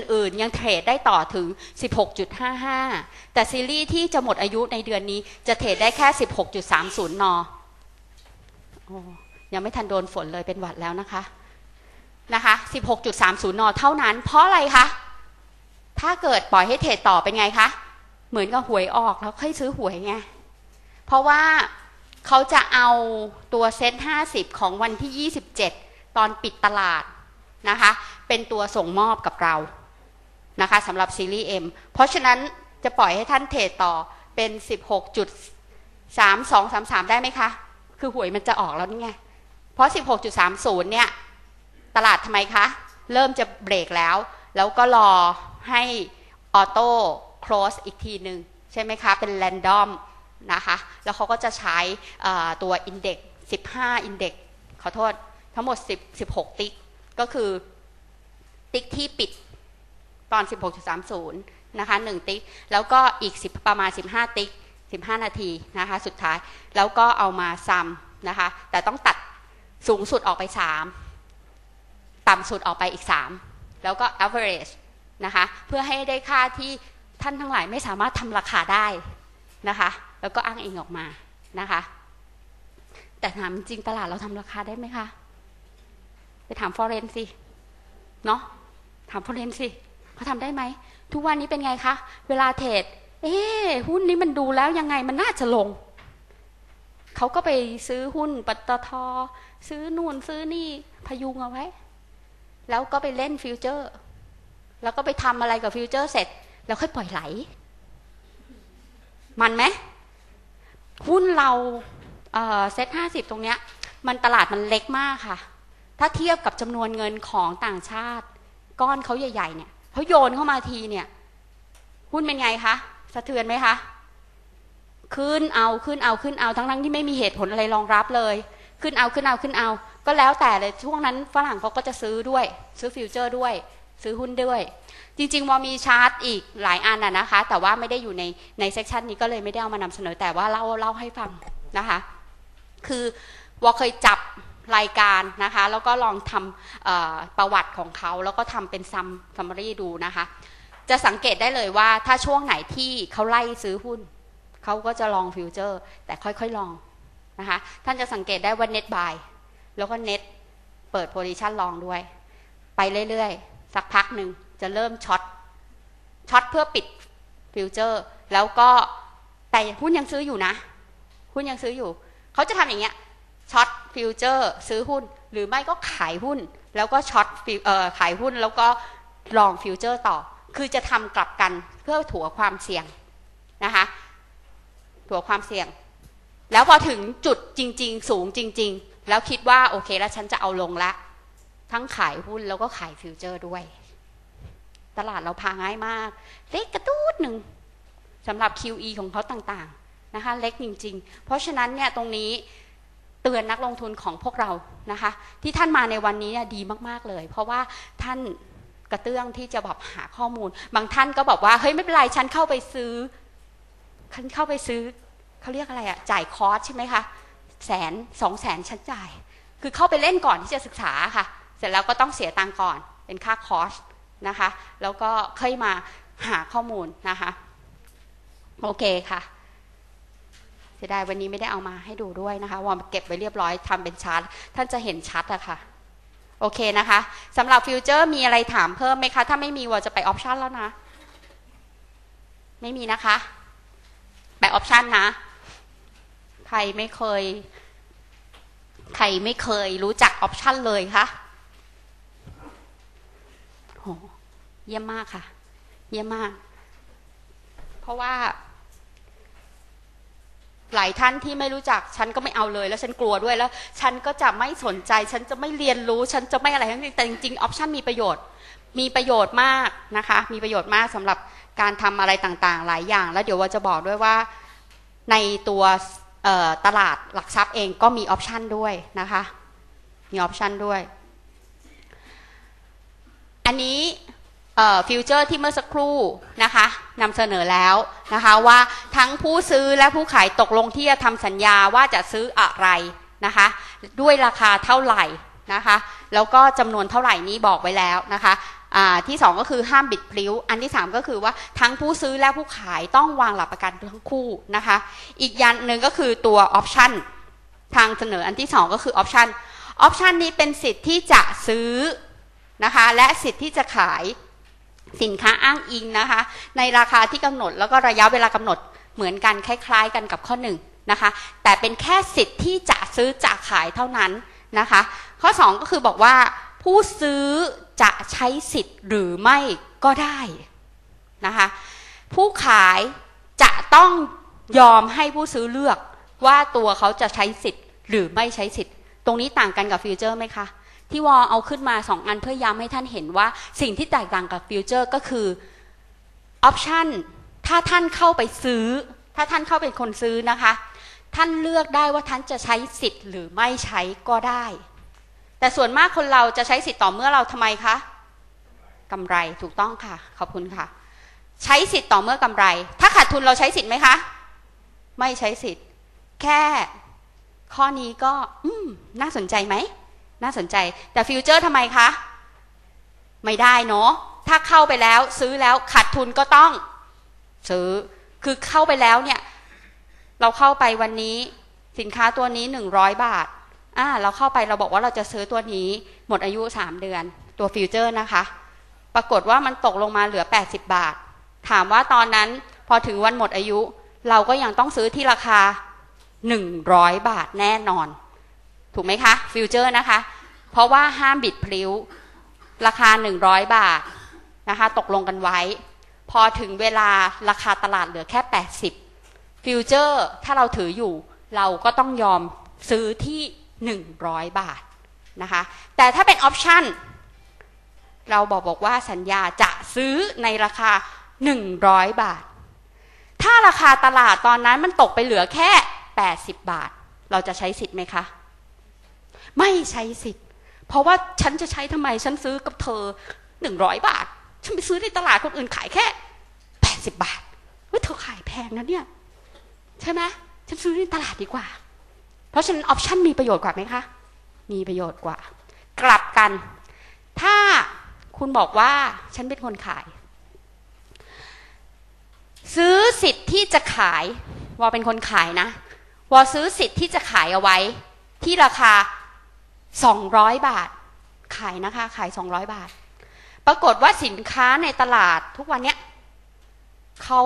อื่นยังเทรดได้ต่อถึง 16.55 แต่ซีรีส์ที่จะหมดอายุในเดือนนี้จะเทรดได้แค่ 16.30 นอยังไม่ทันโดนฝนเลยเป็นหวัดแล้วนะคะ นะคะ 16.30 นอเท่านั้น เพราะอะไรคะ ถ้าเกิดปล่อยให้เทรดต่อเป็นไงคะ เหมือนกับหวยออกแล้วค่อยซื้อหวยไง เพราะว่าเขาจะเอาตัวเซ็ต50 ของวันที่ 27 ตอนปิดตลาดนะคะ เป็นตัวส่งมอบกับเรา นะคะสำหรับซีรีส์ M เพราะฉะนั้นจะปล่อยให้ท่านเทรดต่อเป็น 16.3233 ได้ไหมคะ คือหวยมันจะออกแล้วนี่ไง เพราะ 16.30 เนี่ย ตลาดทำไมคะ เริ่มจะเบรกแล้ว แล้วก็รอให้ออโต้ close อีกทีหนึ่งใช่ไหมคะ เป็น random นะคะ แล้วเขาก็จะใช้ตัว index 15 index ขอโทษ ทั้งหมด 10 16 ติ๊ก ก็คือติ๊กที่ปิด ตอน 16.30 นะคะ 1 ติ๊ก แล้วก็อีก 10 ประมาณ 15 ติ๊ก 15 นาทีนะคะ สุดท้าย แล้วก็เอามาซ้ำนะคะ แต่ต้องตัดสูงสุดออกไป 3 ต่ำสุดออกไปอีก 3 แล้วก็ average นะคะ เพื่อให้ได้ค่าที่ท่านทั้งหลายไม่สามารถทำราคาได้นะคะ แล้วก็อ้างอิงออกมานะคะ แต่ถามจริงตลาดเราทำราคาได้ไหมคะ ไปถามฟอเรนสิ เนาะถามฟอเรนสิ เขาทำได้ไหม ทุกวันนี้เป็นไงคะ เวลาเทรดเอ๊หุ้นนี้มันดูแล้วยังไงมันน่าจะลง เขาก็ไปซื้อหุ้นปตท ซื้อนู่นซื้อนี่พยุงเอาไว้ แล้วก็ไปเล่นฟิวเจอร์ แล้วก็ไปทำอะไรกับฟิวเจอร์เสร็จ แล้วค่อยปล่อยไหล มันไหม หุ้นเราเซ็ตห้าสิบตรงเนี้ย มันตลาดมันเล็กมากค่ะ ถ้าเทียบกับจำนวนเงินของต่างชาติ ก้อนเขาใหญ่ ๆ เนี่ย เขาโยนเข้ามาทีเนี่ย หุ้นเป็นไงคะสะเทือนไหมคะขึ้นเอาขึ้นเอาขึ้นเอาทั้งทั้งที่ไม่มีเหตุผลอะไรรองรับเลย ขึ้นเอาขึ้นเอาขึ้นเอา ก็แล้วแต่เลยช่วงนั้นฝรั่งเขาก็จะซื้อด้วย ซื้อฟิวเจอร์ด้วย ซื้อหุ้นด้วย จริงๆวอมีชาร์ตอีกหลายอันน่ะนะคะ แต่ว่าไม่ได้อยู่ในในเซกชันนี้ก็เลยไม่ได้เอามานำเสนอแต่ว่าเล่าเล่าให้ฟังนะคะ คือวอเคยจับ รายการนะคะ แล้วก็ลองทำประวัติของเขา แล้วก็ทำเป็นซัมซัมมารีดูนะคะ จะสังเกตได้เลยว่าถ้าช่วงไหนที่เขาไล่ซื้อหุ้น เขาก็จะลองฟิวเจอร์ แต่ค่อยๆลองนะคะ ท่านจะสังเกตได้ว่าเน็ตบายแล้วก็เน็ตเปิดโพซิชันลองด้วย ไปเรื่อยๆ สักพักหนึ่งจะเริ่มช็อตช็อตเพื่อปิดฟิวเจอร์ แล้วก็แต่หุ้นยังซื้ออยู่นะ หุ้นยังซื้ออยู่ เขาจะทำอย่างเงี้ยช็อต ฟิวเจอร์ซื้อหุ้น หรือไม่ก็ขายหุ้น แล้วก็ช็อตขายหุ้นแล้วก็ลองฟิวเจอร์ต่อ คือจะทำกลับกันเพื่อถัวความเสี่ยงนะคะถัวความเสี่ยง แล้วพอถึงจุดจริง ๆ สูงจริง ๆ แล้วคิดว่าโอเคแล้วฉันจะเอาลงละ ทั้งขายหุ้นแล้วก็ขายฟิวเจอร์ด้วย ตลาดเราพาง่ายมาก เล็กกระตูดหนึ่งสำหรับ QE ของเขาต่างๆนะคะ เล็กจริง ๆ เพราะฉะนั้นเนี่ยตรงนี้ ตือนนักลงทุนของพวกเรานะคะ ที่ท่านมาในวันนี้ดีมากๆเลย เพราะว่าท่านกระเตื้องที่จะแบบหาข้อมูล บางท่านก็บอกว่าเฮ้ยไม่เป็นไรฉันเข้าไปซื้อฉันเข้าไปซื้อเขาเรียกอะไรอะจ่ายคอร์สใช่ไหมคะแสนสองแสนฉันจ่าย คือเข้าไปเล่นก่อนที่จะศึกษาค่ะ เสร็จแล้วก็ต้องเสียตังก่อนเป็นค่าคอร์สนะคะ แล้วก็ค่อยมาหาข้อมูลนะคะ โอเคค่ะ เสียดายวันนี้ไม่ได้เอามาให้ดูด้วยนะคะวอมเก็บไว้เรียบร้อยทำเป็นชาร์ตท่านจะเห็นชัดอะคะ่ะ โอเคนะคะสำหรับฟิวเจอร์มีอะไรถามเพิ่มไหมคะ ถ้าไม่มีวอจะไปออปชันแล้วนะ ไม่มีนะคะ ไปออปชันนะ ใครไม่เคย ใครไม่เคยรู้จักออปชันเลยคะโหเยี่ยมมากค่ะ เยี่ยมมาก เพราะว่า หลายท่านที่ไม่รู้จักฉันก็ไม่เอาเลย แล้วฉันกลัวด้วยแล้ว ฉันก็จะไม่สนใจ ฉันจะไม่เรียนรู้ ฉันจะไม่อะไรทั้งสิ้นแต่จริงๆออปชันมีประโยชน์ มีประโยชน์มากนะคะ มีประโยชน์มากสำหรับการทำอะไรต่างๆ หลายอย่าง แล้วเดี๋ยวว่าจะบอกด้วยว่าในตัวตลาดหลักทรัพย์เองก็มีออปชันด้วยนะคะ มีออปชันด้วย อันนี้ ฟิวเจอร์ที่เมื่อสักครู่นะคะนำเสนอแล้วนะคะว่าทั้งผู้ซื้อและผู้ขายตกลงที่จะทำสัญญาว่าจะซื้ออะไรนะคะ ด้วยราคาเท่าไหร่นะคะ แล้วก็จำนวนเท่าไหร่นี้บอกไว้แล้วนะคะที่สองก็คือห้ามบิดพลิ้ว อันที่สามก็คือว่าทั้งผู้ซื้อและผู้ขายต้องวางหลักประกันทั้งคู่นะคะ อีกยันหนึ่งก็คือตัวออปชันทางเสนออันที่สองก็คือออปชันออปชันนี้เป็นสิทธิ์ที่จะซื้อนะคะและสิทธิ์ที่จะขาย สินค้าอ้างอิงนะคะ ในราคาที่กำหนดแล้วก็ระยะเวลากำหนดเหมือนกันคล้าย ๆ กันกับข้อหนึ่งนะคะแต่เป็นแค่สิทธิ์ที่จะซื้อจะขายเท่านั้นนะคะข้อ 2 ก็คือบอกว่าผู้ซื้อจะใช้สิทธิ์หรือไม่ก็ได้นะคะผู้ขายจะต้องยอมให้ผู้ซื้อเลือกว่าตัวเขาจะใช้สิทธิ์หรือไม่ใช้สิทธิ์ ตรงนี้ต่างกันกับฟิวเจอร์ไหมคะ ที่วอเอาขึ้นมาสองอันเพื่อย้ำให้ท่านเห็นว่าสิ่งที่แตกต่างกับฟิวเจอร์ก็คือออปชันถ้าท่านเข้าไปซื้อ ถ้าท่านเข้าเป็นคนซื้อนะคะ ท่านเลือกได้ว่าท่านจะใช้สิทธิ์หรือไม่ใช้ก็ได้ แต่ส่วนมากคนเราจะใช้สิทธิ์ต่อเมื่อเราทำไมคะกำไรถูกต้องค่ะ ขอบคุณค่ะ ใช้สิทธิ์ต่อเมื่อกำไร ถ้าขาดทุนเราใช้สิทธิ์ไหมคะ ไม่ใช้สิทธิ์ แค่ข้อนี้ก็อืมน่าสนใจไหม น่าสนใจ แต่ฟิวเจอร์ทำไมคะ ไม่ได้เนาะถ้าเข้าไปแล้วซื้อแล้วขาดทุนก็ต้อง ซื้อคือเข้าไปแล้วเนี่ย เราเข้าไปวันนี้สินค้าตัวนี้หนึ่งร้อยบาทอ่าเราเข้าไปเราบอกว่าเราจะซื้อตัวนี้ หมดอายุสามเดือน ตัวฟิวเจอร์นะคะ ปรากฏว่ามันตกลงมาเหลือแปดสิบบาท ถามว่าตอนนั้นพอถึงวันหมดอายุ เราก็ยังต้องซื้อที่ราคาหนึ่งร้อยบาทแน่นอน ถูกไหมคะฟิวเจอร์นะคะ เพราะว่าห้ามบิดพลิ้ว ราคาหนึ่งร้อยบาทนะคะ ตกลงกันไว้ พอถึงเวลาราคาตลาดเหลือแค่แปดสิบฟิวเจอร์ถ้าเราถืออยู่ เราก็ต้องยอมซื้อที่หนึ่งร้อยบาทนะคะ แต่ถ้าเป็นออปชันเราบอกบอกว่าสัญญาจะซื้อในราคาหนึ่งร้อยบาท ถ้าราคาตลาดตอนนั้นมันตกไปเหลือแค่แปดสิบบาท เราจะใช้สิทธิ์ไหมคะ ไม่ใช้สิทธิ์ เพราะว่าฉันจะใช้ทำไม ฉันซื้อกับเธอหนึ่งร้อยบาท ฉันไปซื้อในตลาดคนอื่นขายแค่แปดสิบบาทเฮ้ยเธอขายแพงนะเนี่ย ใช่ไหมฉันซื้อในตลาดดีกว่า เพราะฉะนั้นออปชันมีประโยชน์กว่าไหมคะ มีประโยชน์กว่า กลับกัน ถ้าคุณบอกว่าฉันเป็นคนขาย ซื้อสิทธิ์ที่จะขายวอเป็นคนขายนะวอซื้อสิทธิ์ที่จะขายเอาไว้ ที่ราคา สองร้อยบาท ขายนะคะ ขายสองร้อยบาท ปรากฏว่าสินค้าในตลาดทุกวันเนี้ยเขา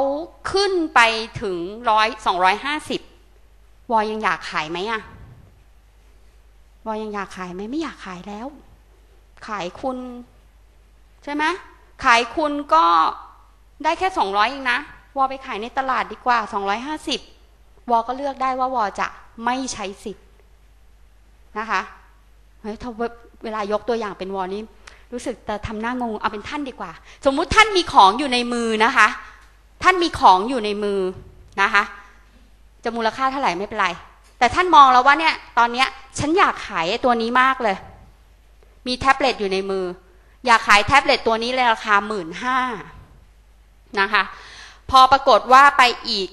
ขึ้นไปถึงร้อยสองร้อยห้าสิบวอยังอยากขายไหมอะวอยังอยากขายไหมไม่อยากขายแล้ว ขายคุณ ใช่ไหมขายคุณก็ได้แค่สองร้อยเองนะวอไปขายในตลาดดีกว่าสองร้อยห้าสิบวอก็เลือกได้ว่าวอจะไม่ใช้สิทธิ์นะคะ เฮ้ยถ้าเวลายกตัวอย่างเป็นวอนี้รู้สึกแต่ทำหน้างงเอาเป็นท่านดีกว่า สมมุติท่านมีของอยู่ในมือนะคะ ท่านมีของอยู่ในมือนะคะ จะมูลค่าเท่าไหร่ไม่เป็นไร แต่ท่านมองแล้วว่าเนี่ยตอนเนี้ยฉันอยากขายตัวนี้มากเลย มีแท็บเล็ตอยู่ในมือ อยากขายแท็บเล็ตตัวนี้เลยราคาหมื่นห้านะคะ พอปรากฏว่าไปอีก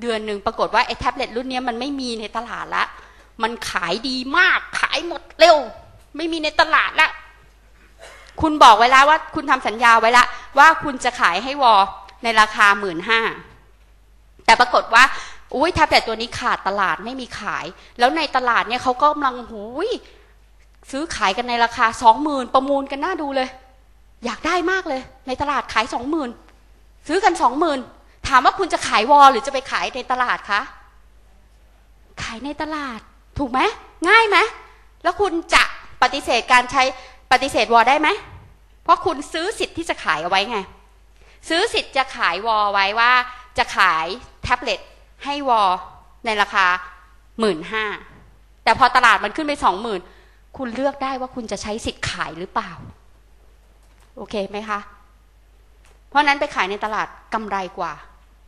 เดือนหนึ่งปรากฏว่าไอ้แท็บเล็ตรุ่นนี้มันไม่มีในตลาดละ มันขายดีมากขายหมดเร็ว ไม่มีในตลาดละคุณบอกไว้แล้วว่า คุณทำสัญญาไว้ล้วว่าคุณจะขายให้วอในราคาหมื่นห้าแต่ปรากฏว่าอุ้ยแท็บเล็ตตัวนี้ขาดตลาดไม่มีขาย แล้วในตลาดเนี่ยเขาก็กำลังหูยซื้อขายกันในราคาสองหมื่นประมูลกันน่าดูเลย อยากได้มากเลย ในตลาดขายสองหมื่นซื้อกันสองหมื่นถามว่าคุณจะขายวอลหรือจะไปขายในตลาดคะขายในตลาด ถูกไหมง่ายไหมแล้วคุณจะปฏิเสธการใช้ปฏิเสธวอลได้ไหมเพราะคุณซื้อสิทธิ์ที่จะขายเอาไว้ไง ซื้อสิทธิ์จะขายวอลไว้ว่า จะขายแท็บเล็ตให้วอลในราคาหมื่นห้าแต่พอตลาดมันขึ้นไปสองหมื่นคุณเลือกได้ว่าคุณจะใช้สิทธิ์ขายหรือเปล่า โอเคไหมคะ เพราะนั้นไปขายในตลาดกำไรกว่า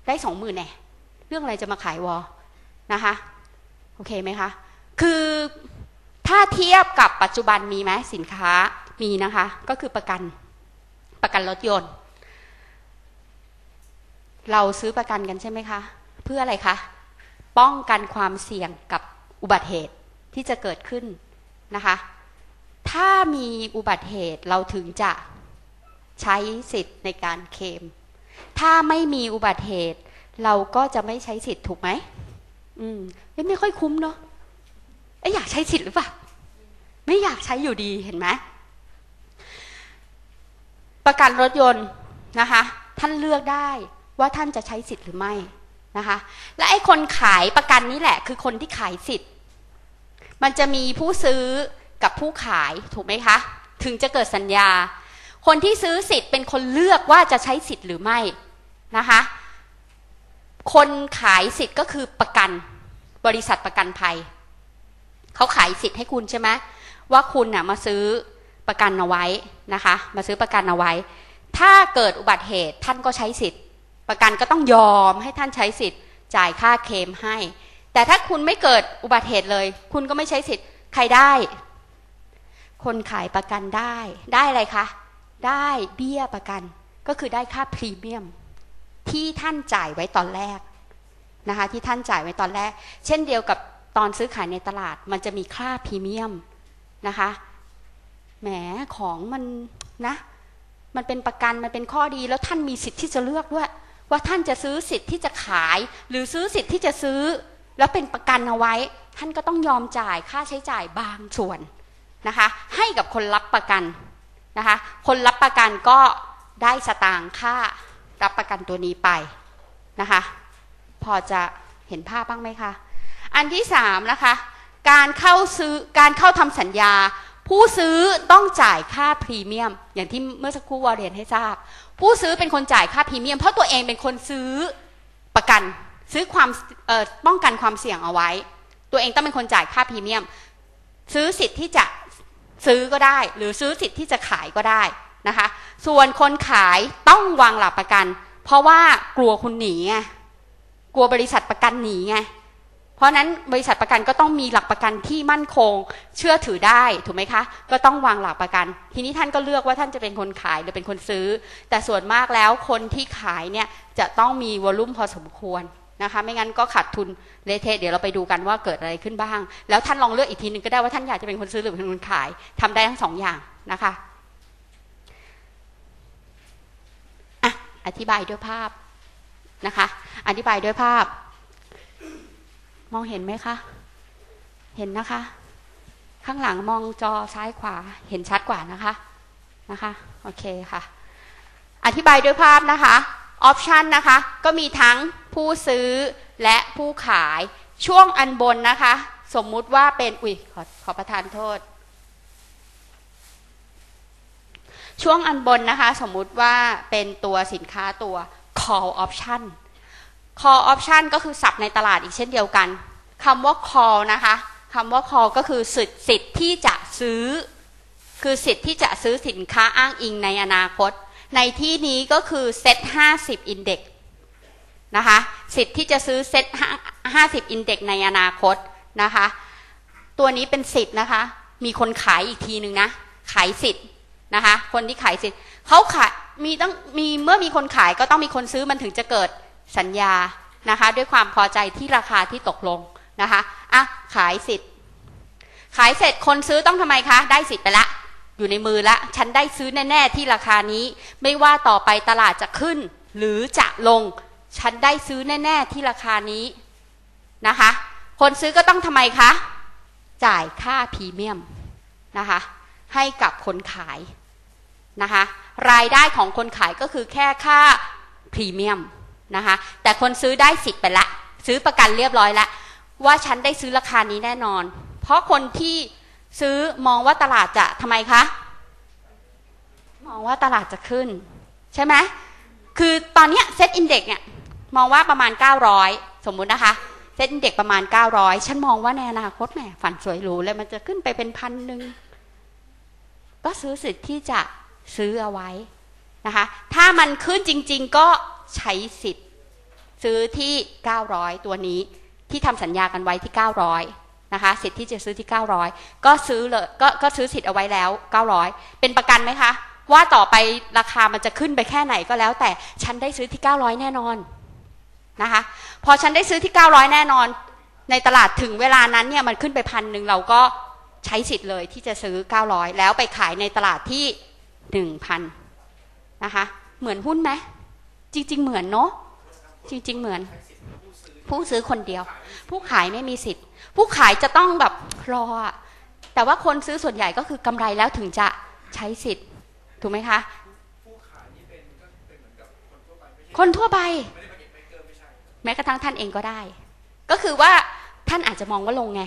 ได้สองหมื่นแน่เรื่องอะไรจะมาขายวอนะคะ โอเคไหมคะ คือถ้าเทียบกับปัจจุบันมีไหมสินค้ามีนะคะ ก็คือประกันประกันรถยนต์ เราซื้อประกันกันใช่ไหมคะ เพื่ออะไรคะ ป้องกันความเสี่ยงกับอุบัติเหตุที่จะเกิดขึ้นนะคะ ถ้ามีอุบัติเหตุเราถึงจะใช้สิทธิ์ในการเคลมถ้าไม่มีอุบัติเหตุ เราก็จะไม่ใช้สิทธิ์ถูกไหมอืมไม่ค่อยคุ้มเนาะ ไอ้อยากใช้สิทธิ์หรือเปล่าไม่อยากใช้อยู่ดีเห็นไหมประกันรถยนต์นะคะ ท่านเลือกได้ว่าท่านจะใช้สิทธิ์หรือไม่นะคะ และไอ้คนขายประกันนี้แหละ คือคนที่ขายสิทธิ์ มันจะมีผู้ซื้อกับผู้ขายถูกไหมคะ ถึงจะเกิดสัญญา คนที่ซื้อสิทธิ์เป็นคนเลือกว่าจะใช้สิทธิ์หรือไม่นะคะ คนขายสิทธิ์ก็คือประกัน บริษัทประกันภัย เขาขายสิทธิ์ให้คุณใช่ไหมว่าคุณน่ะมาซื้อประกันเอาไว้นะคะ มาซื้อประกันเอาไว้ ถ้าเกิดอุบัติเหตุท่านก็ใช้สิทธิ์ ประกันก็ต้องยอมให้ท่านใช้สิทธิ์ จ่ายค่าเคลมให้ แต่ถ้าคุณไม่เกิดอุบัติเหตุเลย คุณก็ไม่ใช้สิทธิ์ใครได้ คนขายประกันได้ ได้อะไรคะ ได้เบี้ยประกัน ก็คือได้ค่าพรีเมียม ที่ท่านจ่ายไว้ตอนแรกนะคะ ที่ท่านจ่ายไว้ตอนแรก เช่นเดียวกับ ตอนซื้อขายในตลาดมันจะมีค่าพรีเมียมนะคะ แหมของมันนะ มันเป็นประกันมันเป็นข้อดีแล้วท่านมีสิทธิ์ที่จะเลือกด้วย ว่าท่านจะซื้อสิทธิ์ที่จะขาย หรือซื้อสิทธิ์ที่จะซื้อ แล้วเป็นประกันเอาไว้ ท่านก็ต้องยอมจ่ายค่าใช้จ่ายบางส่วนนะคะ ให้กับคนรับประกันนะคะ คนรับประกันก็ได้สตางค่ารับประกันตัวนี้ไปนะคะ พอจะเห็นภาพบ้างไหมคะ อันที่สามนะคะ การเข้าซื้อการเข้าทำสัญญา ผู้ซื้อต้องจ่ายค่าพรีเมียม อย่างที่เมื่อสักครู่วอเรียนให้ทราบ ผู้ซื้อเป็นคนจ่ายค่าพรีเมียม เพราะตัวเองเป็นคนซื้อประกัน ซื้อความป้องกันความเสี่ยงเอาไว้ ตัวเองต้องเป็นคนจ่ายค่าพรีเมียม ซื้อสิทธิ์ที่จะซื้อก็ได้ หรือซื้อสิทธิ์ที่จะขายก็ได้นะคะ ส่วนคนขายต้องวางหลักประกัน เพราะว่ากลัวคุณหนีไงกลัวบริษัทประกันหนีไง เพราะนั้นบริษัทประกันก็ต้องมีหลักประกันที่มั่นคง เชื่อถือได้ถูกไหมคะ ก็ต้องวางหลักประกัน ทีนี้ท่านก็เลือกว่าท่านจะเป็นคนขายหรือเป็นคนซื้อ แต่ส่วนมากแล้วคนที่ขายเนี่ยจะต้องมีวอลุ่มพอสมควรนะคะไม่งั้นก็ขาดทุนเลเทเดี๋ยวเราไปดูกันว่าเกิดอะไรขึ้นบ้าง แล้วท่านลองเลือกอีกทีหนึ่งก็ได้ว่าท่านอยากจะเป็นคนซื้อหรือเป็นคนขายทำได้ทั้งสองอย่างนะคะอะอธิบายด้วยภาพนะคะ อธิบายด้วยภาพ มองเห็นไหมคะ เห็นนะคะ ข้างหลังมองจอซ้ายขวา เห็นชัดกว่านะคะ นะคะ โอเคค่ะ อธิบายด้วยภาพนะคะ ออปชันนะคะ ก็มีทั้งผู้ซื้อและผู้ขาย ช่วงอันบนนะคะ สมมุติว่าเป็น อุ้ยขอขอประทานโทษ ช่วงอันบนนะคะ สมมุติว่าเป็นตัวสินค้าตัว call option call option ก็คือสับในตลาดอีกเช่นเดียวกันคำว่า call นะคะคำว่า call ก็คือสิทธิ์สิทธิ์ที่จะซื้อ คือสิทธิ์ที่จะซื้อสินค้าอ้างอิงในอนาคต ในที่นี้ก็คือเซ็ต50 index นะคะสิทธิ์ที่จะซื้อเซ็ต50 index ในอนาคตนะคะตัวนี้เป็นสิทธิ์นะคะ มีคนขายอีกทีหนึ่งนะ ขายสิทธิ์นะคะ คนที่ขายสิทธิ์เขาขายมีต้องมีเมื่อมีคนขายก็ต้องมีคนซื้อมันถึงจะเกิด สัญญานะคะ ด้วยความพอใจที่ราคาที่ตกลงนะคะอะขายสิทธิ์ ขายเสร็จคนซื้อต้องทำไมคะ ได้สิทธิ์ไปละ อยู่ในมือละ ฉันได้ซื้อแน่ ๆ ที่ราคานี้ ไม่ว่าต่อไปตลาดจะขึ้น หรือจะลง ฉันได้ซื้อแน่ ๆ ที่ราคานี้นะคะ คนซื้อก็ต้องทำไมคะ จ่ายค่าพรีเมียมนะคะ ให้กับคนขายนะคะ รายได้ของคนขายก็คือแค่ค่าพรีเมียม นะคะ แต่คนซื้อได้สิทธิ์ไปละ ซื้อประกันเรียบร้อยละ ว่าฉันได้ซื้อราคานี้แน่นอน เพราะคนที่ซื้อมองว่าตลาดจะทำไมคะ มองว่าตลาดจะขึ้น ใช่ไหมคือตอนนี้เซ็ตอินเด็กเนี่ยมองว่าประมาณ 900 สมมุตินะคะเซ็ตอินเด็กประมาณ 900 ฉันมองว่าในอนาคตแหมฝันสวยหรูเลยมันจะขึ้นไปเป็นพันหนึ่งก็ซื้อสิทธิ์ที่จะซื้อเอาไว้นะคะ ถ้ามันขึ้นจริง ๆ ก็ ใช้สิทธิ์ ซื้อที่ 900 ตัวนี้ที่ทำสัญญากันไว้ที่ 900นะคะสิทธิ์ที่จะซื้อที่ 900 ก็ซื้อเลยก็ก็ซื้อสิทธิ์เอาไว้แล้ว 900 เป็นประกันไหมคะ ว่าต่อไปราคามันจะขึ้นไปแค่ไหนก็แล้ว แต่ฉันได้ซื้อที่ 900 แน่นอนนะคะพอฉันได้ซื้อที่ 900 แน่นอน ในตลาดถึงเวลานั้นเนี่ยมันขึ้นไปพันหนึ่งเราก็ใช้สิทธิ์เลยที่จะซื้อ 900 แล้วไปขายในตลาดที่ 1,000นะคะเหมือนหุ้นไหม จริง ๆ เหมือนเนาะจริง ๆ เหมือน ผู้ซื้อคนเดียว ผู้ขายไม่มีสิทธิ์ ผู้ขายจะต้องแบบรอแต่ว่าคนซื้อส่วนใหญ่ก็คือกำไรแล้วถึงจะใช้สิทธิ์ ถูกไหมคะ คนทั่วไปไมแม้กระทั่งท่านเองก็ได้ ก็คือว่าท่านอาจจะมองว่าลงไง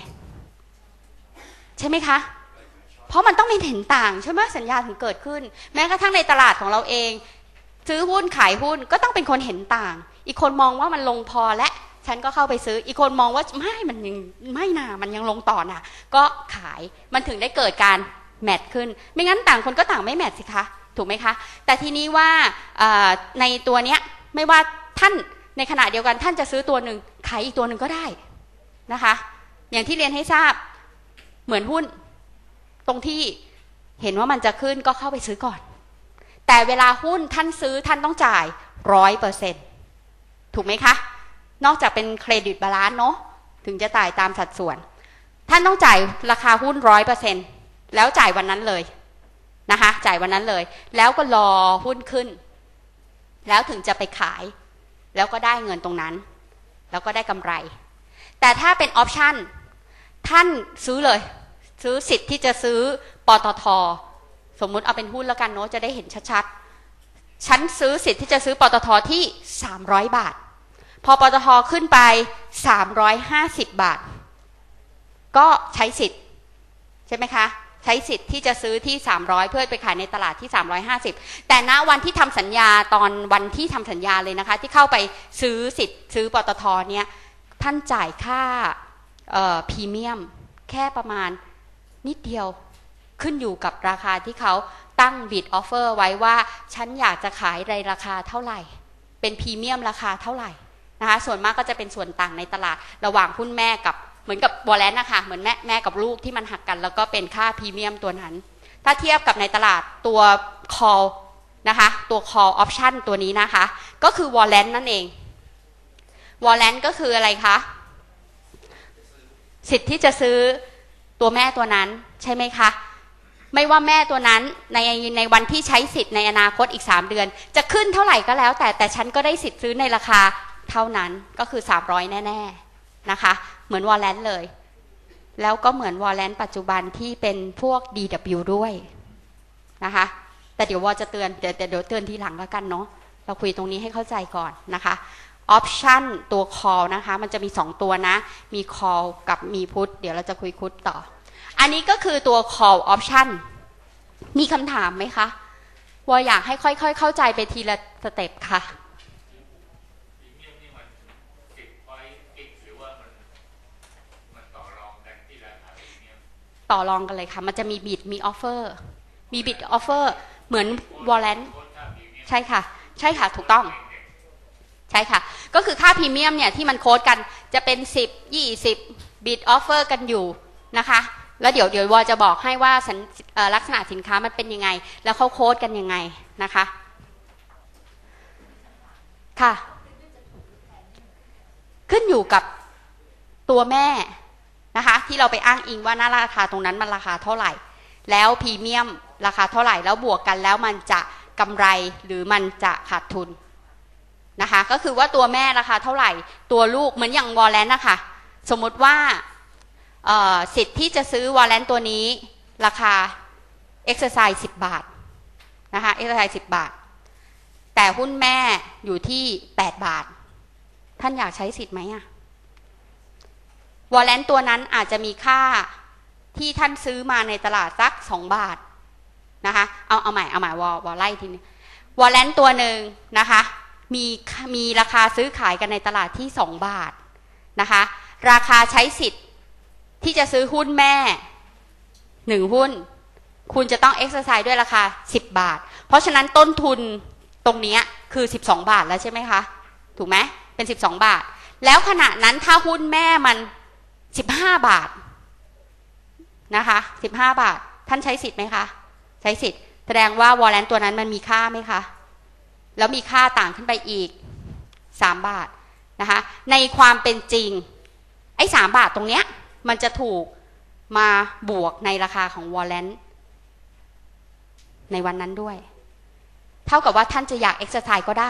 ใช่ไหมคะเพราะมันต้องมีเห็นต่างใช่ไหมสัญญาถึงเกิดขึ้น แม้กระทั่งในตลาดของเราเอง ซื้อหุ้นขายหุ้นก็ต้องเป็นคนเห็นต่าง อีกคนมองว่ามันลงพอและ ฉันก็เข้าไปซื้อ อีกคนมองว่าไม่มันยังไม่นามันยังลงต่อน่ะก็ขายมันถึงได้เกิดการแมทขึ้น ไม่งั้นต่างคนก็ต่างไม่แมทสิคะถูกไหมคะ แต่ทีนี้ว่าในตัวเนี้ยไม่ว่าท่านในขณะเดียวกันท่านจะซื้อตัวหนึ่งขายอีกตัวหนึ่งก็ได้นะคะ อย่างที่เรียนให้ทราบเหมือนหุ้น ตรงที่เห็นว่ามันจะขึ้นก็เข้าไปซื้อก่อน แต่เวลาหุ้นท่านซื้อท่านต้องจ่ายร้อยเปอร์เซ็นถูกไหมคะ นอกจากเป็นเครดิตบาลานซ์เนาะถึงจะจ่ายตามสัดส่วน ท่านต้องจ่ายราคาหุ้นร้อยเปอร์เซ็นแล้วจ่ายวันนั้นเลยนะคะ จ่ายวันนั้นเลย แล้วก็รอหุ้นขึ้น แล้วถึงจะไปขาย แล้วก็ได้เงินตรงนั้น แล้วก็ได้กำไร แต่ถ้าเป็นออปชันท่านซื้อเลย ซื้อสิทธิ์ที่จะซื้อปตท สมมุติเอาเป็นหุ้นแล้วกันเนาะจะได้เห็นชัดๆ ฉันซื้อสิทธิ์ที่จะซื้อปตทที่ 300 บาท พอปตทขึ้นไป 350 บาท ก็ใช้สิทธิ์ ใช่ไหมคะ ใช้สิทธิ์ที่จะซื้อที่ 300 เพื่อไปขายในตลาดที่ 350 แต่ณวันที่ทำสัญญาตอนวันที่ทำสัญญาเลยนะคะ ที่เข้าไปซื้อสิทธิ์ซื้อปตทเนี่ยท่านจ่ายค่าพรีเมียมแค่ประมาณนิดเดียว ขึ้นอยู่กับราคาที่เขาตั้งบิดออฟเฟอร์ไว้ว่า ฉันอยากจะขายในราคาเท่าไหร่ เป็นพรีเมียมราคาเท่าไหร่นะคะส่วนมากก็จะเป็นส่วนต่างในตลาด ระหว่างหุ้นแม่กับเหมือนกับบอลแลนนะคะเหมือนแม่แม่กับลูกที่มันหักกัน แล้วก็เป็นค่าพรีเมียมตัวนั้น ถ้าเทียบกับในตลาดตัว call นะคะตัว call option ตัวนี้นะคะ ก็คือวอลเลนนั่นเองวอลเลนก็คืออะไรคะ สิทธิ์ที่จะซื้อตัวแม่ตัวนั้นใช่ไหมคะ ไม่ว่าแม่ตัวนั้นในในวันที่ใช้สิทธิ์ในอนาคตอีก 3 เดือน จะขึ้นเท่าไหร่ก็แล้ว แต่แต่ฉันก็ได้สิทธิ์ซื้อในราคาเท่านั้นก็คือ 300 แน่ ๆนะคะ เหมือนวอลเลนเลย แล้วก็เหมือนวอลเลนปัจจุบันที่เป็นพวก DW ด้วยนะคะ แต่เดี๋ยววอจะเตือนเดี๋ยวเดี๋ยวเตือนทีหลังแล้วกันเนาะเราคุยตรงนี้ให้เข้าใจก่อนนะคะออปชันตัว call นะคะ มันจะมี 2 ตัวนะ มี call กับมีพุทเดี๋ยวเราจะคุยพุทต่อ อันนี้ก็คือตัว call option มีคำถามไหมคะว่าอยากให้ค่อย ๆ เข้าใจไปทีละสเต็ปค่ะพรีเมียมนี่มันติดไว้ติดหรือว่ามันมันต่อรองกันที่ราคาพรีเมียมต่อรองกันเลยค่ะ มันจะมีบิดมีออฟเฟอร์ มีบิดออฟเฟอร์ เหมือนวอลเลนโค้ดค่าพรีเมียมใช่ค่ะ ใช่ค่ะ ถูกต้อง ใช่ค่ะ ก็คือค่าพรีเมียมเนี่ยที่มันโค้ดกันจะเป็น 10 20 บิดออฟเฟอร์กันอยู่นะคะ แล้วเดี๋ยวเดี๋ยววอจะบอกให้ว่าลักษณะสินค้ามันเป็นยังไง แล้วเขาโค้ดกันยังไงนะคะ ค่ะ ขึ้นอยู่กับตัวแม่นะคะ ที่เราไปอ้างอิงว่าหน้าราคาตรงนั้นมันราคาเท่าไหร่ แล้วพรีเมียมราคาเท่าไหร่แล้วบวกกันแล้วมันจะกำไรหรือมันจะขาดทุนนะคะ ก็คือว่าตัวแม่ราคาเท่าไหร่ ตัวลูกเหมือนอย่างวอลเลนนะคะสมมติว่า สิทธิ์ที่จะซื้อวอลเลนตัวนี้ ราคาเอ็กซ์ไซส์สิบบาทนะคะเอ็กซ์ไซส์สิบบาท แต่หุ้นแม่อยู่ที่แปดบาท ท่านอยากใช้สิทธิ์ไหมอะวอลเลนตัวนั้นอาจจะมีค่าที่ท่านซื้อมาในตลาดสักสองบาทนะคะ เอาเอาใหม่เอาใหม่วอวอไล่ทีนี้วอลเลนตัวหนึ่งนะคะ มีมีราคาซื้อขายกันในตลาดที่ 2 บาทนะคะ ราคาใช้สิทธิ์ ที่จะซื้อหุ้นแม่1หุ้น คุณจะต้องเอ็กซ์ไซส์ด้วยราคา10บบาท เพราะฉะนั้นต้นทุนตรงนี้คือ12บสองบาทแล้วใช่ไหมคะ ถูกไหมเป็น12บสองบาท แล้วขณะนั้นถ้าหุ้นแม่มัน15บห้าบาทนะคะ15บห้าบาท ท่านใช้สิทธิ์ไหมคะ ใช้สิทธิ์แสดงว่าวอลเลนตัวนั้นมันมีค่าไหมคะ แล้วมีค่าต่างขึ้นไปอีก3บาทนะคะ ในความเป็นจริง ไอ้สามบาทตรงเนี้ย มันจะถูกมาบวกในราคาของวอลเลนในวันนั้นด้วย เท่ากับว่าท่านจะอยากเอ็กซ์ไซส์ก็ได้